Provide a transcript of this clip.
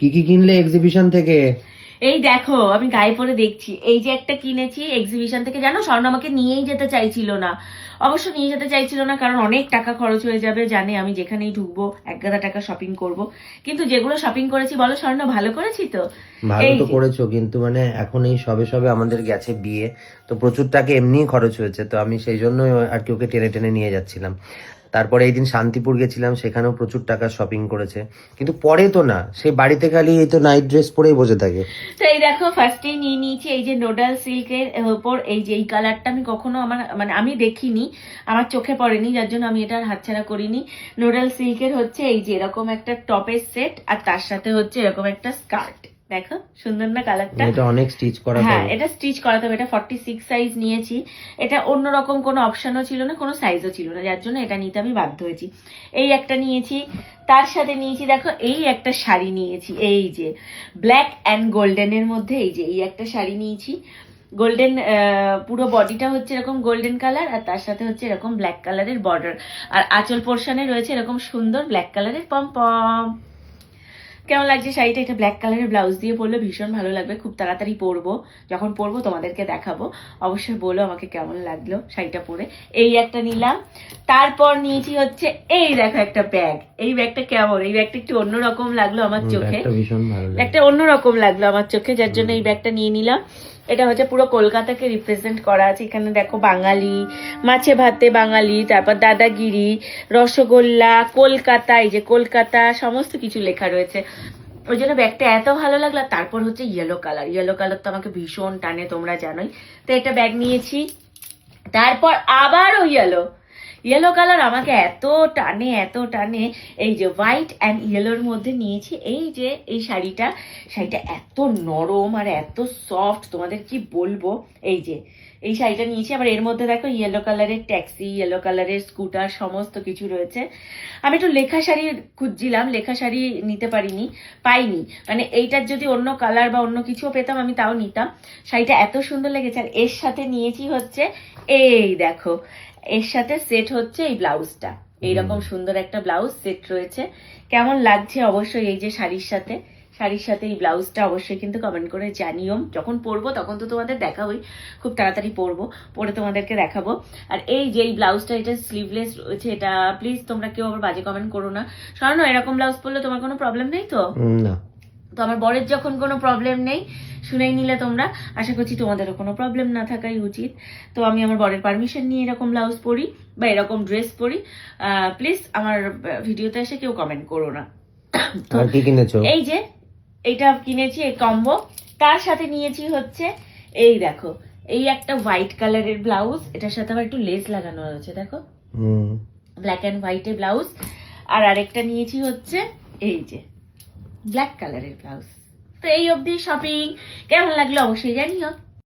কি কি কিনলে এক্সিবিশন থেকে? এই দেখো আমি গায়ে পরে দেখছি। এই যে একটা কিনেছি এক্সিবিশন থেকে জানো? স্বর্ণ আমাকে নিয়েই যেতে চাইছিল না। অবশ্য নিয়ে যেতে চাইছিল না কারণ অনেক টাকা খরচ হয়ে যাবে জানে? আমি যেখানেই ঢুকবো এক গাদা টাকা শপিং করব। কিন্তু যেগুলো শপিং করেছি বলো স্বর্ণ ভালো করেছি তো? ভালো তো করেছ কিন্তু মানে এখন এই সবে সবে আমাদের গেছে বিয়ে তো প্রচুর টাকা এমনিই খরচ হয়েছে তো আমি সেই জন্য আর কি ওকে টেনে টেনে নিয়ে যাচ্ছিলাম। তারপরে এই দিন শান্তিপুর গেছিলাম, সেখানেও প্রচুর টাকা শপিং করেছে। কিন্তু পরে তো না সেই বাড়িতে খালি এই তো নাইট ড্রেস পরেই বসে থাকে। তো এই দেখো ফার্স্টেই নিয়ে নিয়েছি, এই যে নোডাল সিল্কের উপর এই যে এই কালারটা আমি কখনো আমার মানে আমি দেখিনি, আমার চোখে পড়েনি, যার জন্য আমি এটার হাতছাড়া করিনি। নোডাল সিল্কের হচ্ছে এই যে এরকম একটা টপের সেট আর তার সাথে হচ্ছে এরকম একটা স্কার্ট দেখো সুন্দর না কালারটা এটা অনেক স্টিচ করা হ্যাঁ এটা স্টিচ করাতে হবে এটা ফর্টি সিক্স সাইজ নিয়েছি। এটা অন্যরকম কোনো অপশনও ছিল না কোনো সাইজও ছিল না যার জন্য এটা নিতে আমি বাধ্য হয়েছি। এই একটা নিয়েছি তার সাথে নিয়েছি দেখো এই একটা শাড়ি নিয়েছি এই যে ব্ল্যাক অ্যান্ড গোল্ডেনের মধ্যে এই যে এই একটা শাড়ি নিয়েছি। গোল্ডেন পুরো বডিটা হচ্ছে এরকম গোল্ডেন কালার আর তার সাথে হচ্ছে এরকম ব্ল্যাক কালারের বর্ডার আর আঁচল পোর্শনে রয়েছে এরকম সুন্দর ব্ল্যাক কালারের পম পম কেমন লাগছে শাড়িটা? এটা ব্ল্যাক কালারের ব্লাউজ দিয়ে পরলে ভীষণ ভালো লাগবে। খুব তাড়াতাড়ি পরবো। যখন পরবো তোমাদেরকে দেখাবো। অবশ্যই বলো আমাকে কেমন লাগল শাড়িটা পরে। এই একটা নিলাম। তারপর নিয়েছি হচ্ছে এই দেখো একটা ব্যাগ এই ব্যাগটা কেমন? এই ব্যাগটা একটু অন্যরকম লাগল আমার চোখে। একটা অন্যরকম লাগল আমার চোখে যার জন্য এই ব্যাগটা নিয়ে নিলাম। এটা হচ্ছে পুরো কলকাতাকে রিপ্রেজেন্ট করা আছে। এখানে দেখো বাঙালি মাছে ভাতে বাঙালি তারপর দাদাগিরি রসগোল্লা কলকাতা এই যে কলকাতা সমস্ত কিছু লেখা রয়েছে। ওই জন্য ব্যাগটা এত ভালো লাগল তারপর হচ্ছে ইয়েলো কালার ইয়েলো কালার তো আমাকে ভীষণ টানে, তোমরা জানোই। তো একটা ব্যাগ নিয়েছি। তারপর আবারও ইয়েলো ইয়েলো কালার আমাকে এত টানে এত টানে। এই যে হোয়াইট অ্যান্ড ইয়েলোর মধ্যে নিয়েছি। এই যে এই শাড়িটা শাড়িটা এত নরম আর এত সফট তোমাদের কি বলব? এই যে এই শাড়িটা নিয়েছি। আবার এর মধ্যে দেখো ইয়েলো কালারের ট্যাক্সি ইয়েলো কালারের স্কুটার সমস্ত কিছু রয়েছে। আমি একটু লেখা শাড়ি খুঁজছিলাম লেখা শাড়ি নিতে পারিনি পাইনি। মানে এইটার যদি অন্য কালার বা অন্য কিছুও পেতাম আমি তাও নিতাম। শাড়িটা এত সুন্দর লেগেছে। আর এর সাথে নিয়েছি হচ্ছে এই দেখো এর সাথে সেট হচ্ছে এই ব্লাউজটা। এইরকম সুন্দর একটা ব্লাউজ সেট রয়েছে। কেমন লাগছে অবশ্যই এই যে শাড়ির সাথে? শাড়ির সাথে এই ব্লাউজটা অবশ্যই কিন্তু কমেন্ট করে জানিও। যখন পরবো তখন তো তোমাদের দেখাবোই। খুব তাড়াতাড়ি পরবো পরে তোমাদেরকে দেখাবো। আর এই যে এই ব্লাউজটা এটা স্লিভলেস রয়েছে এটা প্লিজ তোমরা কেউ আবার বাজে কমেন্ট করো না। স্বর্ণ এরকম ব্লাউজ পরলে তোমার কোনো প্রবলেম নেই তো? না। তো আমার বরের যখন কোনো প্রবলেম নেই শুনেই নিলে তোমরা। আশা করছি তোমাদেরও কোনো প্রবলেম না থাকাই উচিত। তো আমি আমার বরের পারমিশন নিয়ে এরকম ব্লাউজ পরি বা এরকম ড্রেস পরি। প্লিজ আমার ভিডিওতে এসে কেউ কমেন্ট করো না। এই যে এইটা কিনেছি এই কম্বো তার সাথে নিয়েছি হচ্ছে এই দেখো এই একটা হোয়াইট কালারের ব্লাউজ এটার সাথে আবার একটু লেস লাগানো রয়েছে দেখো। হুম। ব্ল্যাক অ্যান্ড হোয়াইটের ব্লাউজ আর আরেকটা নিয়েছি হচ্ছে এই যে ব্ল্যাক কালারের ব্লাউজ তো এই অবধি শপিং কেমন লাগল অবশ্যই জানিও।